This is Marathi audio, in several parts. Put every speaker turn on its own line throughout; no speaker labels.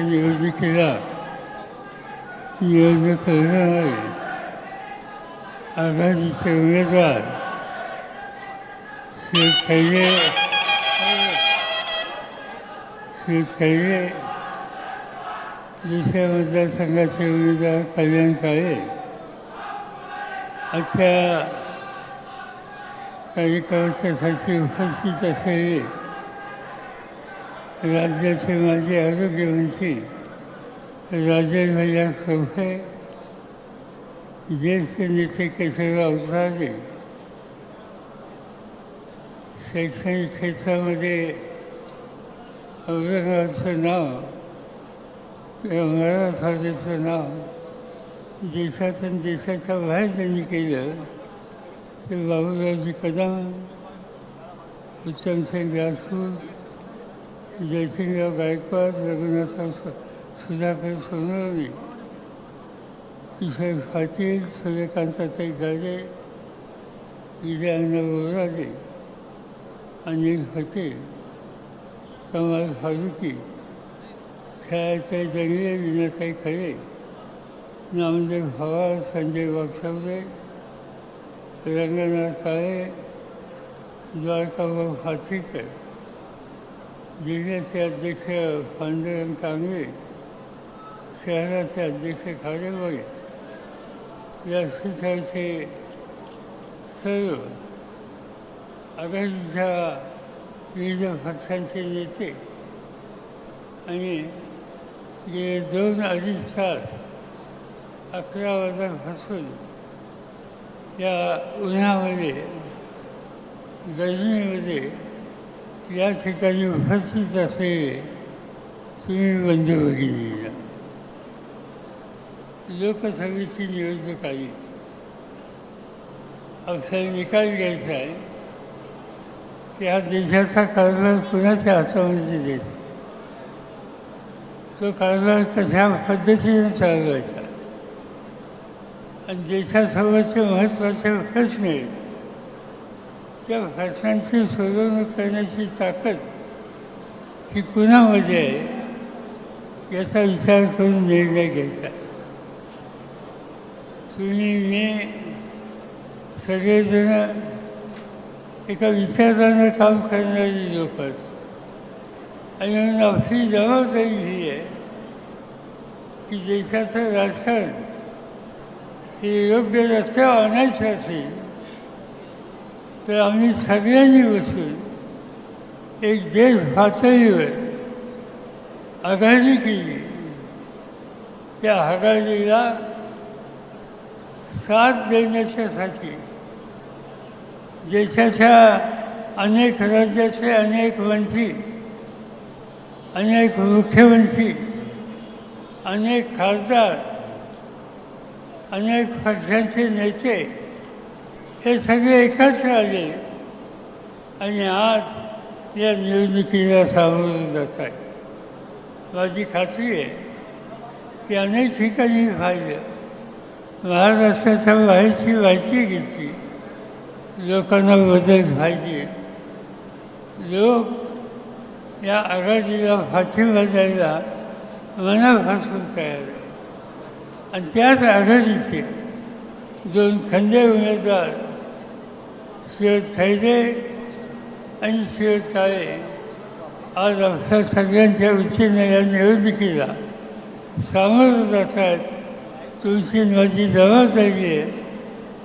पक्षाच्या निवडणुकीला निवडणूक करणारे आघाडीचे उमेदवार श्री खैरे श्री खैरे दुसऱ्या मतदारसंघाचे उमेदवार कल्याण काळे अशा कार्यक्रमाच्यासाठी उपस्थित असलेले राज्याचे माजी आरोग्यमंत्री राजेश भैया खवखे ज्येष्ठ नेते केशवराव उसाळे शैक्षणिक क्षेत्रामध्ये औरंगाबादचं नाव किंवा मराठवाड्याचं नाव देशातून देशाच्या बाहेर त्यांनी केलं ते बाबूरावजी कदम उत्तमसिंग राजपूत जयसिंगराव गायकवाड रघुनाथराव सुधाकर सोनवणे किशोर पाटील सूर्यकांताताई गाडे विजयानंद बोराजे अनिल होते कमाल फारुकी छायाताई दंगले विनाताई खरे नामदेव पवार संजय वागसावरे रंगनाथ काळे द्वारकाभाऊ फासेकर जिल्ह्याचे अध्यक्ष पांडुरंग कांगवे शहराचे अध्यक्ष खाडेबळे व्यासपीठाचे सर्व आघाडीच्या विविध पक्षांचे नेते आणि गेले दोन अडीच तास अकरा वाजल्यापासून या उन्हामध्ये गर्मीमध्ये या ठिकाणी उपस्थित असलेले तुम्ही बंधू भगिनीला लोकसभेची निवडणूक आली अक्षर निकाल घ्यायचा आहे. की हा देशाचा कारभार कुणाच्या हातामध्ये द्यायचा? तो कारभार कशा पद्धतीने चालवायचा? आणि देशासोबतचे महत्त्वाचे प्रश्न आहेत. त्या घटनांची सोडवणूक करण्याची ताकद ही कुणामध्ये आहे याचा विचार करून निर्णय घ्यायचा. तुम्ही मी सगळेजण एका विचारानं काम करणारी लोक आणि म्हणून आपली जबाबदारी ही आहे की देशाचं राजकारण हे योग्य रस्त्यावर आणायचं असेल तर आम्ही सगळ्यांनी बसून एक देश पातळीवर आघाडी केली. त्या आघाडीला साथ देण्याच्यासाठी देशाच्या अनेक राज्याचे अनेक मंत्री अनेक मुख्यमंत्री अनेक खासदार अनेक पक्षांचे नेते हे सगळे एकत्र आले. आणि आज या निवडणुकीला सामोरं जात आहे. माझी खात्री आहे की अनेक ठिकाणी पाहिलं महाराष्ट्राच्या बाहेरची माहिती घेतली. लोकांना बदल पाहिजे. लोक या आघाडीला पाठिंबा द्यायला मनापासून तयार आहे आणि त्याच आघाडीचे दोन खंदे उमेदवार शिवत खैरे आणि शिवत काळे आज आमच्या सगळ्यांच्या वतीने या निवडणुकीला सामोरं जात आहेत तुमची माझी जबाबदारी आहे.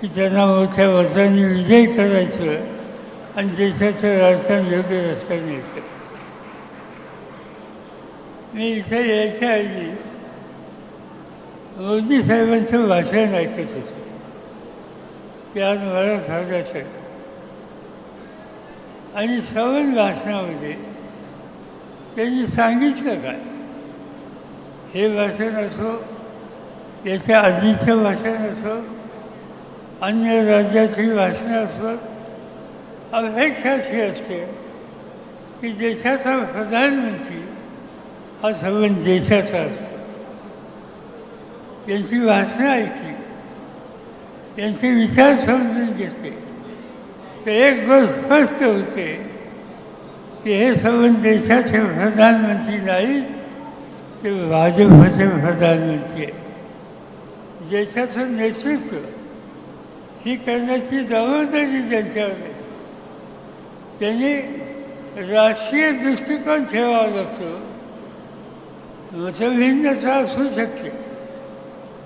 की त्यांना मोठ्या मतांनी विजय करायचं आणि देशाचं राजकारण योग्य रस्त्याने यायचं मी इथे यायच्या आधी मोदी साहेबांचं भाषण ऐकत होतो. ते आज मला सांगायचं आणि सवन भाषणामध्ये त्यांनी सांगितलं काय? हे भाषण असो याच्या आधीचं भाषण असो अन्य राज्याची भाषणं असो अपेक्षा अशी असते की देशाचा प्रधानमंत्री हा संबंध देशाचा असतो. यांची भाषणं ऐकली यांचे विचार समजून घेतले. तर एक गोष्ट स्पष्ट होते. की हे संबंध देशाचे प्रधानमंत्री नाही ते भाजपचे प्रधानमंत्री आहे देशाचं नेतृत्व ही करण्याची जबाबदारी त्यांच्यावर आहे. त्यांनी राष्ट्रीय दृष्टिकोन ठेवावा लागतो. मतभिन्नता असू शकते.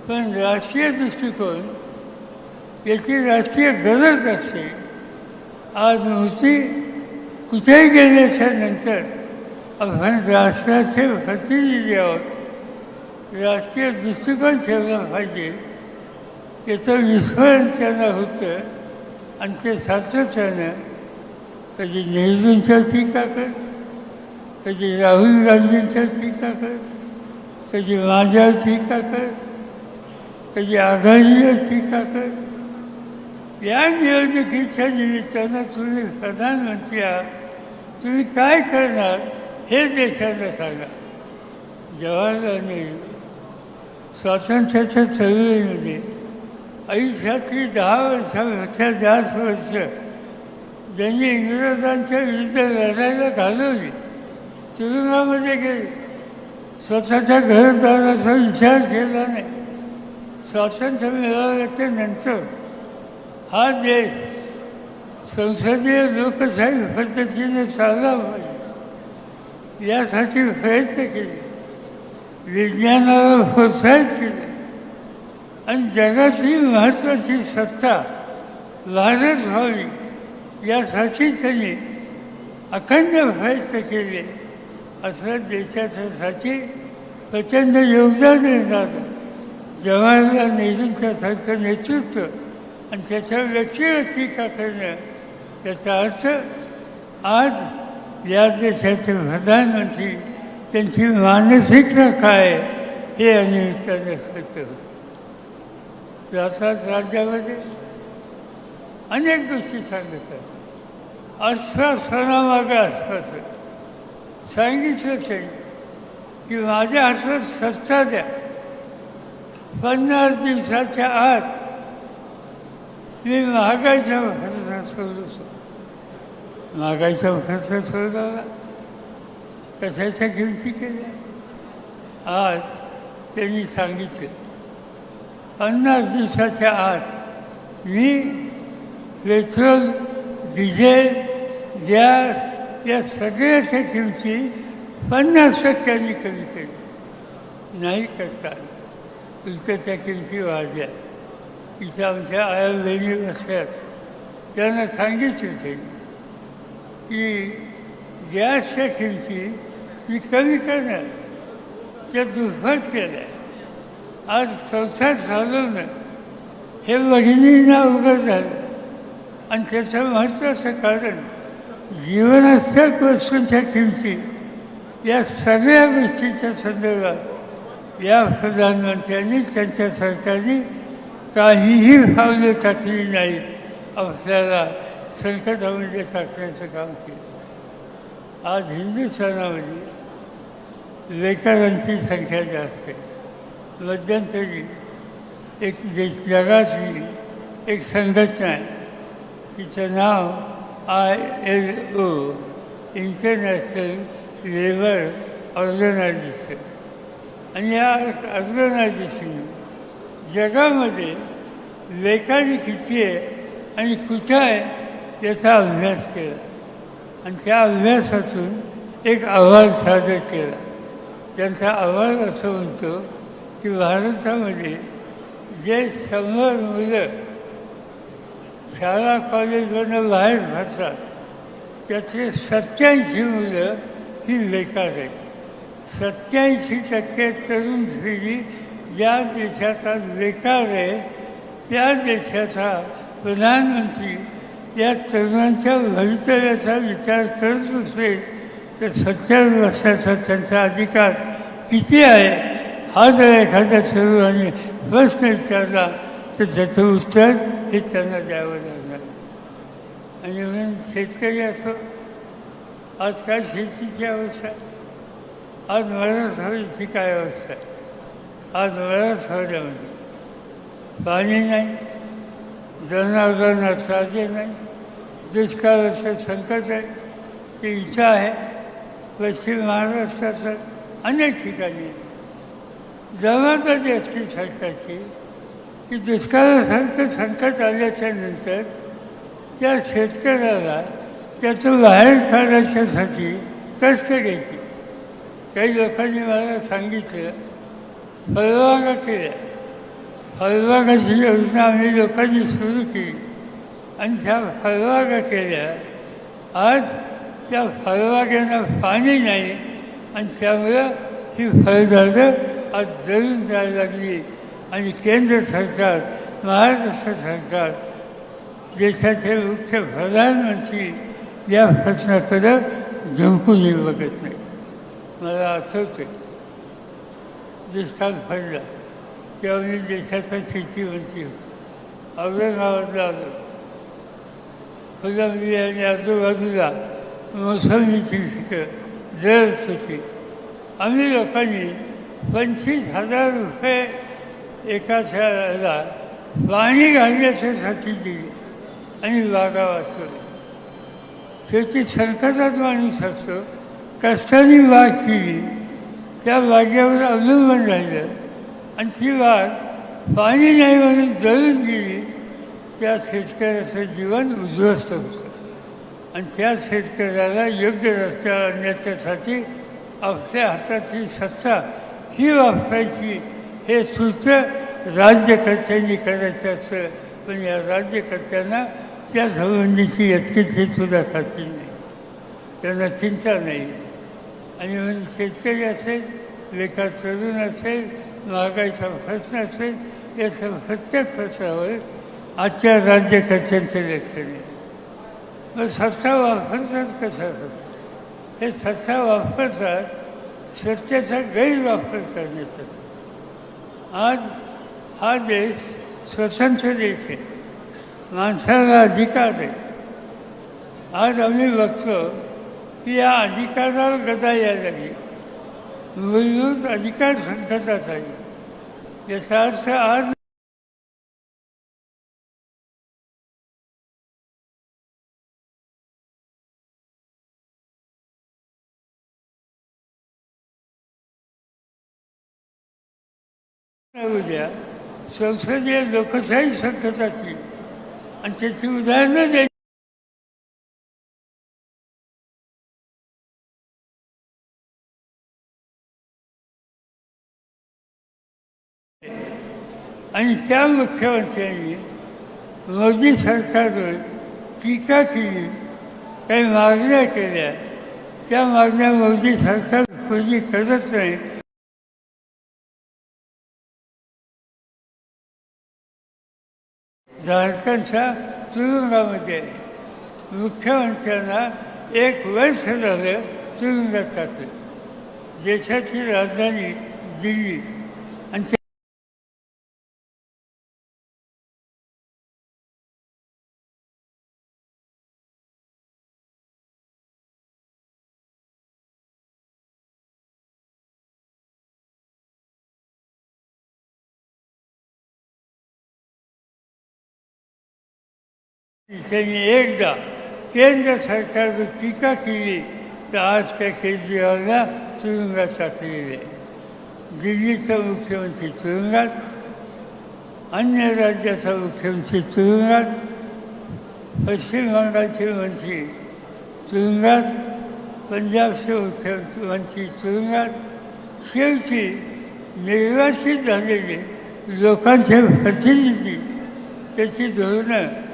पण राष्ट्रीय दृष्टिकोन याची राष्ट्रीय गरज असते. आज नव्हती कुठेही गेल्याच्यानंतर आपण राष्ट्राचे प्रतिनिधी आहोत. राजकीय दृष्टिकोन ठेवला पाहिजे. याचं विस्मरण त्यांना होतं आणि ते सातत्यानं कधी नेहरूंच्या टीका कर कधी राहुल गांधींच्या टीका कर कधी माझ्यावर टीका कर कधी आघाडीवर टीका कर या निवडणुकीच्या निमित्तानं तुम्ही प्रधानमंत्री आहात. तुम्ही काय करणार हे देशाला सांगा. जवाहरलाल नेहरू स्वातंत्र्याच्या चळवळीमध्ये आयुष्यातली दहा वर्षापेक्षा जास्त वर्ष ज्यांनी इंग्रजांच्या विरुद्ध लढायला घालवली तुरुंगामध्ये गेले. स्वतःच्या घरदाराचा विचार केला नाही. स्वातंत्र्य मिळाल्याच्या नंतर हा देश संसदीय लोकशाही पद्धतीने चालला पाहिजे. यासाठी प्रयत्न केले. विज्ञानाला प्रोत्साहित केले. आणि जगातली महत्त्वाची सत्ता भारत व्हावी यासाठी त्यांनी अखंड प्रयत्न केले. असं देशाच्यासाठी प्रचंड योगदान देणारं जवाहरलाल नेहरूंच्या सारखं नेतृत्व आणि त्याच्या व्यक्तीवर टीका करणं त्याचा अर्थ आज या देशाचे प्रधानमंत्री त्यांची मानसिकता काय आहे हे अनिमित्ताने कळतं होतं जातात राज्यामध्ये अनेक गोष्टी सांगतात. आश्वासनामागे आश्वासन सांगितलं त्यांनी की माझ्या हातात सत्ता द्या. पन्नास दिवसाच्या आत मी महागाईचा खर्च सोडतो महागाईचा खर्च सोडवला कशाच्या किमती केल्या आज त्यांनी सांगितलं. पन्नास दिवसाच्या आत मी पेट्रोल डिझेल गॅस या सगळ्याच्या किमती पन्नास टक्क्यांनी कमी केली नाही करता उलट्याच्या किमती वाढल्या. इथे आमच्या आया बहिणी बसल्यात त्यांना सांगितलं त्यांनी की गॅसच्या किमती मी कमी करणार त्या दुप्पट केल्या. आज संसार चालवणं हे वडिलींना उघड झालं. आणि त्याचं महत्त्वाचं कारण जीवनास्थक वस्तूंच्या किमती या सगळ्या गोष्टीच्या संदर्भात या प्रधानमंत्र्यांनी त्यांच्या सरकारने काहीही पावलं टाकली नाही. आपल्याला संकटामध्ये म्हणजे टाकण्याचं काम केलं. आज हिंदुस्थानामध्ये बेकारांची संख्या जास्त आहे. मध्यंतरी एक देश जगातली एक संघटना आहे. तिचं नाव I L O international labour organisation आणि या ऑर्गनायझेशन जगामध्ये बेकारी किती आहे आणि कुठं आहे याचा अभ्यास केला. आणि त्या अभ्यासातून एक अहवाल सादर केला. त्यांचा अहवाल असं म्हणतो की भारतामध्ये जे शंभर मुलं शाळा कॉलेजमधून बाहेर भरतात त्यातले सत्याऐंशी मुलं ही बेकार आहेत. सत्याऐंशी टक्के तरुण पिढी ज्या देशाचा बेकार आहे त्या देशाचा प्रधानमंत्री या तरुणांच्या भवितव्याचा विचार करत असेल तर सत्तर वर्षाचा त्यांचा अधिकार किती आहे? हा जर एखाद्या तरुणाने प्रश्न विचारला तर त्याचं उत्तर हे त्यांना द्यावं लागणार. आणि म्हणून शेतकरी असो आज काय शेतीची अवस्था? आज मराठवाड्याची काय अवस्था? आहे आज मराठवाड्यामध्ये म्हणजे. पाणी नाही जनावरांना साधे नाही दुष्काळाचं संकट आहे ते इथं आहे. पश्चिम महाराष्ट्राचं अनेक ठिकाणी आहे. जबाबदारी असते सरकारची की दुष्काळासारखं संकट आल्याच्यानंतर त्या शेतकऱ्याला त्याचं बाहेर काढण्याच्यासाठी कष्ट घ्यायचे. काही लोकांनी मला सांगितलं फळबागा केल्या फळबागाची योजना आम्ही लोकांनी सुरू केली. आणि त्या फळबागा केल्या आज त्या फळबागांना पाणी नाही आणि त्यामुळं ही फळझाडं आज जळून जायला लागली. आणि केंद्र सरकार महाराष्ट्र सरकार देशाचे मुख्य प्रधानमंत्री या प्रश्नाकडं झुंकूनही बघत नाही. मला आठवतं दुष्काळ पडला तेव्हा मी देशाचा शेतीमंत्री होतो औरंगाबादला आलो. फुलंबरी आणि आजूबाजूला मोसंबीची पिकं जळत होती. आम्ही लोकांनी पंचवीस हजार रुपये एका शाळेला पाणी घालण्याच्यासाठी दिली आणि बागा वाचवल्या. शेवटी संकटात माणूस असतो. कष्टाने बाग केली. त्या बागेवर अवलंबून राहिलं. आणि ती वाट पाणी नाही म्हणून जळून गेली त्या शेतकऱ्याचं जीवन उद्ध्वस्त होतं. आणि त्या शेतकऱ्याला योग्य रस्त्यावर आणण्याच्यासाठी आपल्या हाताची सत्ता ही वापरायची हे सूत्र राज्यकर्त्यांनी करायचं असं पण या राज्यकर्त्यांना त्या संबंधीची यत्किंची सुद्धा खात्री नाही. त्यांना चिंता नाही. आणि म्हणून शेतकरी असेल लेखा तरुण असेल महागाईचा प्रश्न असेल या सर्व प्रत्येक प्रश्नावर आजच्या राज्यकर्त्यांचं लक्ष नाही मग सत्ता वापरतात कशासाठी हे सत्ता वापरतात सत्तेचा गैरवापर करण्यासाठी आज हा देश स्वतंत्र देश आहे. माणसाला अधिकार आहे. आज आम्ही बघतो की या अधिकारावर गदा यायला लागली मूलभूत अधिकार संकटात आहे. याचा अर्थ आज उद्या संसदीय लोकशाही संकटाची आणि त्याची उदाहरणं द्यायची आणि त्या मुख्यमंत्र्यांनी मोदी सरकारवर टीका केली काही मागण्या केल्या. त्या मागण्या मोदी सरकार पूर्वी करत नाही. झारखंडच्या तुरुंगामध्ये मुख्यमंत्र्यांना एक वर्ष झालं तुरुंगात टाकलं देशाची राजधानी दिल्ली. त्यांनी एकदा केंद्र सरकारवर टीका केली तर आज त्या केजरीवालला तुरुंगात टाकलेले दिल्लीचा मुख्यमंत्री तुरुंगात अन्य राज्याचा मुख्यमंत्री तुरुंगात पश्चिम बंगालचे मंत्री तुरुंगात पंजाबचे मुख्यमंत्री तुरुंगात शेवटी निर्वाचित झालेले लोकांचे प्रतिनिधी त्याची धोरणं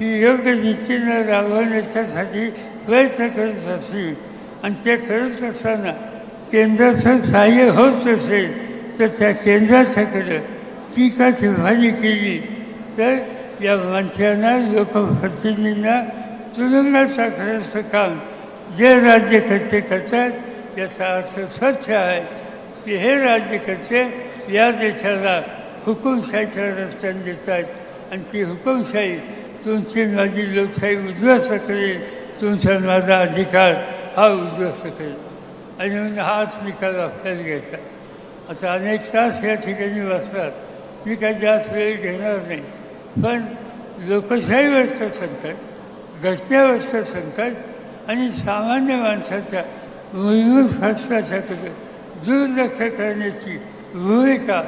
ही योग्य रीतीनं राबवण्याच्यासाठी प्रयत्न करत असतील आणि ते करत असताना केंद्राचं सहाय्य होत असेल तर त्या केंद्राच्याकडं का भाजी केली. तर या माणसांना लोकप्रतिनिधींना तुरुंगात टाकण्याचं काम जे राज्यकर्ते करतात याचा अर्थ स्वच्छ आहे की हे राज्यकर्ते या देशाला हुकुमशाहीच्या रस्त्याने देतात. आणि ती हुकुमशाही तुमची माझी लोकशाही उद्ध्वस्त करेल. तुमचा माझा अधिकार हा उद्ध्वस्त करेल. आणि म्हणून हाच निकाल आपल्याला घ्यायचा. आता अनेक तास या ठिकाणी वाचतात. मी काही जास्त वेळ घेणार नाही. पण लोकशाहीवरचं संकट घटनेवरचं संकट आणि सामान्य माणसाच्या मूलभूत प्रश्नाच्याकडे दुर्लक्ष करण्याची भूमिका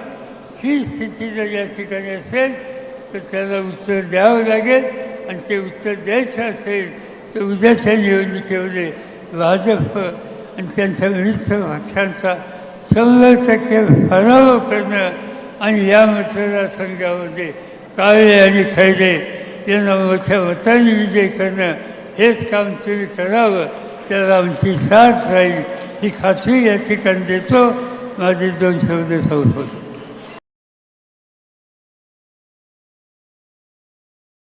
ही स्थिती जर या ठिकाणी असेल तर त्याला उत्तर द्यावं लागेल आणि ते उत्तर द्यायचं असेल तर उद्याच्या निवडणुकीमध्ये भाजप आणि त्यांच्या विरुद्ध पक्षांचा शंभर टक्के पराभव करणं आणि या मतदारसंघामध्ये काळे आणि खैरे यांना मोठ्या मताने विजय करणं हेच काम तुम्ही करावं. त्याला आमची साथ राहील. ही खात्री या ठिकाणी देतो. माझे दोन शब्द संपवतो.